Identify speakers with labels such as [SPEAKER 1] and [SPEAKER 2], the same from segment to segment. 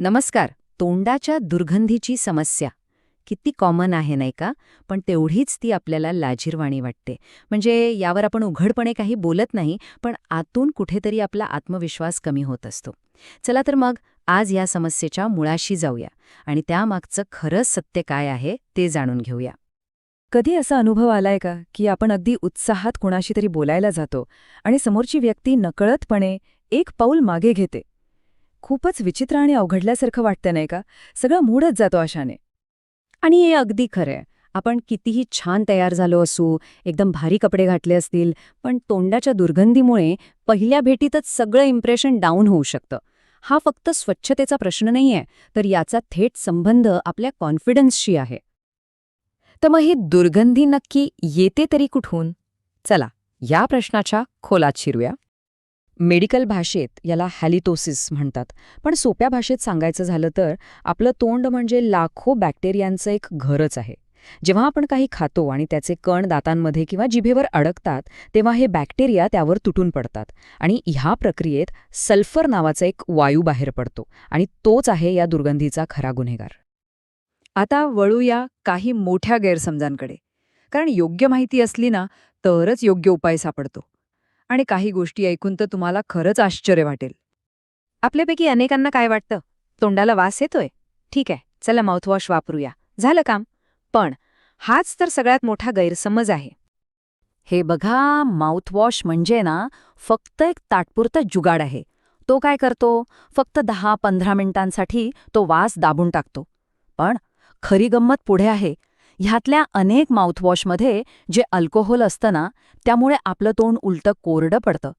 [SPEAKER 1] नमस्कार तोंडाच्या दुर्गंधीची समस्या. किती कॉमन आहे नाही का? पण तेवढीच ती आपल्याला लाजीरवाणी वाटते. म्हणजे यावर आपण उघडपणे काही बोलत नाही पण आतून कुठेतरी आपला आत्मविश्वास कमी होत असतो. चला तर मग आज या समस्येच्या मुळाशी जाऊया आणि त्यामागचं खरं सत्य काय आहे ते जाणून घेऊया.
[SPEAKER 2] कधी असा अनुभव आलाय का की आपण अगदी उत्साहात कुणाशी तरी बोलायला जातो आणि समोरची व्यक्ती नकळतपणे एक पाऊल मागे घेते? खूपच विचित्र आणि अवघडल्यासारखं वाटतं नाही का? सगळं मूडच जातो अशाने.
[SPEAKER 1] आणि हे अगदी खरंय आपण कितीही छान तयार झालो असू एकदम भारी कपडे घातले असतील पण तोंडाच्या दुर्गंधीमुळे पहिल्या भेटीतच सगळं इम्प्रेशन डाऊन होऊ शकतं. हा फक्त स्वच्छतेचा प्रश्न नाहीये तर याचा थेट संबंध आपल्या कॉन्फिडन्सशी आहे. तर मग ही दुर्गंधी नक्की येते तरी कुठून? चला या प्रश्नाच्या खोलात शिरूया.
[SPEAKER 2] मेडिकल भाषेत याला हॅलिटोसिस म्हणतात. पण सोप्या भाषेत सांगायचं झालं तर आपलं तोंड म्हणजे लाखो बॅक्टेरियांचं एक घरच आहे. जेव्हा आपण काही खातो आणि त्याचे कण दातांमध्ये किंवा जिभेवर अडकतात तेव्हा हे बॅक्टेरिया त्यावर तुटून पडतात. आणि ह्या प्रक्रियेत सल्फर नावाचा एक वायू बाहेर पडतो आणि तोच आहे या दुर्गंधीचा खरा गुन्हेगार.
[SPEAKER 3] आता वळूया काही मोठ्या गैरसमजांकडे. कारण योग्य माहिती असली ना तरच योग्य उपाय सापडतो. आणि काही गोष्टी ऐकून तर तुम्हाला खरंच आश्चर्य वाटेल.
[SPEAKER 1] आपल्यापैकी अनेकांना काय वाटतं? तोंडाला वास येतोय? ठीक आहे चला माउथवॉश वापरूया. झालं काम. पण हाच तर सगळ्यात मोठा गैरसमज आहे. हे बघा माउथवॉश म्हणजे ना फक्त एक ताटपुरता जुगाड आहे. तो काय करतो? फक्त दहा पंधरा मिनिटांसाठी तो वास दाबून टाकतो. पण खरी गंमत पुढे आहे. ह्यातल्या अनेक माउथवॉशमध्ये जे अल्कोहोल असतं ना त्यामुळे आपलं तोंड उलटं कोरडं पडतं.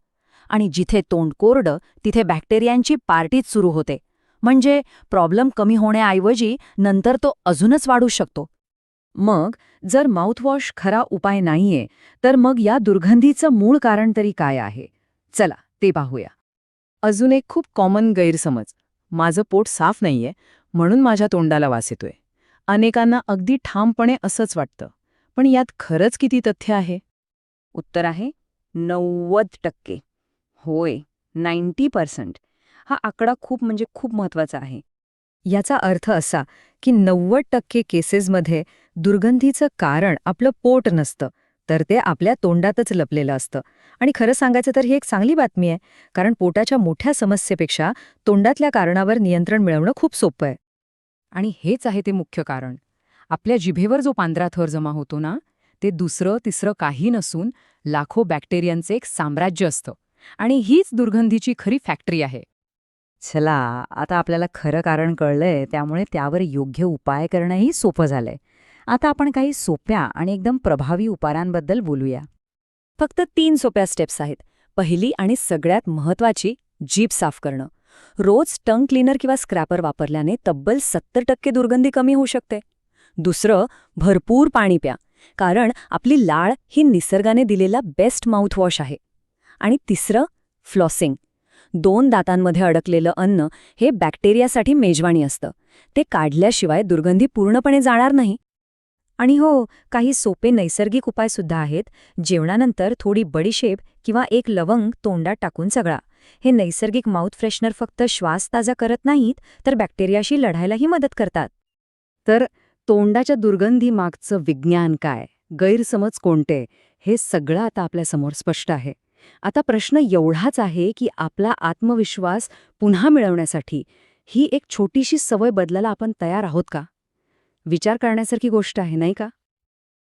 [SPEAKER 1] आणि जिथे तोंड कोरडं तिथे बॅक्टेरियांची पार्टीच सुरू होते. म्हणजे प्रॉब्लेम कमी होण्याऐवजी नंतर तो अजूनच वाढू शकतो.
[SPEAKER 2] मग जर माउथवॉश खरा उपाय नाहीये तर मग या दुर्गंधीचं मूळ कारण तरी काय आहे? चला ते पाहूया. अजून एक खूप कॉमन गैरसमज. माझं पोट साफ नाहीये म्हणून माझ्या तोंडाला वास येतोय. अनेकांना अगदी ठामपणे असंच वाटतं. पण यात खरंच किती तथ्य आहे?
[SPEAKER 1] उत्तर आहे नव्वद टक्के. होय नाईन्टी पर्सेंट. हा आकडा खूप म्हणजे खूप महत्त्वाचा आहे.
[SPEAKER 2] याचा अर्थ असा की नव्वद टक्के केसेसमध्ये दुर्गंधीचं कारण आपलं पोट नसतं तर ते आपल्या तोंडातच लपलेलं असतं. आणि खरं सांगायचं तर ही एक चांगली बातमी आहे कारण पोटाच्या मोठ्या समस्येपेक्षा तोंडातल्या कारणावर नियंत्रण मिळवणं खूप सोपं आहे.
[SPEAKER 3] आणि हेच आहे ते मुख्य कारण. आपल्या जिभेवर जो पांढरा थर जमा होतो ना ते दुसरं तिसरं काही नसून लाखो बॅक्टेरियांचे एक साम्राज्य असतं. आणि हीच दुर्गंधीची खरी फॅक्टरी आहे.
[SPEAKER 1] चला आता आपल्याला खरं कारण कळलंय त्यामुळे त्यावर योग्य उपाय करणंही सोपं झालंय. आता आपण काही सोप्या आणि एकदम प्रभावी उपायांबद्दल बोलूया. फक्त तीन सोप्या स्टेप्स आहेत. पहिली आणि सगळ्यात महत्वाची जीभ साफ करणं. रोज टंग क्लीनर किंवा स्क्रॅपर वापरल्याने तब्बल सत्तर टक्के दुर्गंधी कमी होऊ शकते. दुसरं भरपूर पाणी प्या कारण आपली लाळ ही निसर्गाने दिलेला बेस्ट माउथवॉश आहे. आणि तिसरं फ्लॉसिंग दोन दातांमध्ये अडकलेलं अन्न हे बॅक्टेरियासाठी मेजवाणी असतं. ते काढल्याशिवाय दुर्गंधी पूर्णपणे जाणार नाही. आणि हो काही सोपे नैसर्गिक उपायसुद्धा आहेत. जेवणानंतर थोडी बडीशेप किंवा एक लवंग तोंडात टाकून सगळा हे नैसर्गिक माउथ फ्रेशनर फक्त श्वास ताजा करत नाहीत तर बॅक्टेरियाशी लढायलाही मदत करतात. तर तोंडाच्या दुर्गंधी मागचं विज्ञान काय? गैरसमज कोणते? हे सगळं आता आपल्यासमोर स्पष्ट आहे. आता प्रश्न एवढाच आहे की आपला आत्मविश्वास पुन्हा मिळवण्यासाठी ही एक छोटीशी सवय बदलायला आपण तयार आहोत का? विचार करण्यासारखी गोष्ट आहे नाही का?